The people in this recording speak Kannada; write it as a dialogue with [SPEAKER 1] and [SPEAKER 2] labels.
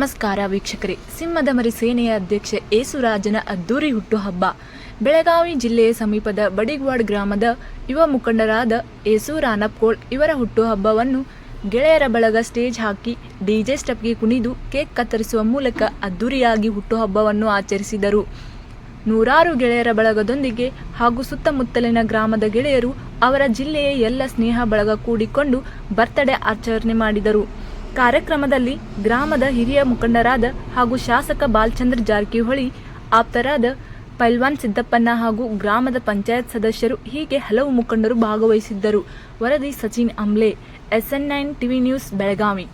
[SPEAKER 1] ನಮಸ್ಕಾರ ವೀಕ್ಷಕರೇ. ಸಿಂಹದ ಮರಿ ಸೇನೆಯ ಅಧ್ಯಕ್ಷ ಏಸುರಾಜನ ಅದ್ದೂರಿ ಹುಟ್ಟುಹಬ್ಬ. ಬೆಳಗಾವಿ ಜಿಲ್ಲೆಯ ಸಮೀಪದ ಬಡಿಗ್ವಾಡ್ ಗ್ರಾಮದ ಯುವ ಮುಖಂಡರಾದ ಏಸು ರಾನಪ್ಕೋಳ್ ಇವರ ಹುಟ್ಟುಹಬ್ಬವನ್ನು ಗೆಳೆಯರ ಬಳಗ ಸ್ಟೇಜ್ ಹಾಕಿ ಡಿಜೆ ಸ್ಟೆಪ್ಗೆ ಕುಣಿದು ಕೇಕ್ ಕತ್ತರಿಸುವ ಮೂಲಕ ಅದ್ದೂರಿಯಾಗಿ ಹುಟ್ಟುಹಬ್ಬವನ್ನು ಆಚರಿಸಿದರು. ನೂರಾರು ಗೆಳೆಯರ ಬಳಗದೊಂದಿಗೆ ಹಾಗೂ ಸುತ್ತಮುತ್ತಲಿನ ಗ್ರಾಮದ ಗೆಳೆಯರು ಅವರ ಜಿಲ್ಲೆಯ ಎಲ್ಲ ಸ್ನೇಹ ಬಳಗ ಕೂಡಿಕೊಂಡು ಬರ್ತ್ಡೇ ಆಚರಣೆ ಮಾಡಿದರು. ಕಾರ್ಯಕ್ರಮದಲ್ಲಿ ಗ್ರಾಮದ ಹಿರಿಯ ಮುಖಂಡರಾದ ಹಾಗೂ ಶಾಸಕ ಬಾಲಚಂದ್ರ ಜಾರಕಿಹೊಳಿ, ಆಪ್ತರಾದ ಪೈಲ್ವಾನ್ ಸಿದ್ದಪ್ಪಣ್ಣ ಹಾಗೂ ಗ್ರಾಮದ ಪಂಚಾಯತ್ ಸದಸ್ಯರು ಹೀಗೆ ಹಲವು ಮುಖಂಡರು ಭಾಗವಹಿಸಿದ್ದರು. ವರದಿ Sachin Amble SN nine TV news, Belagavi.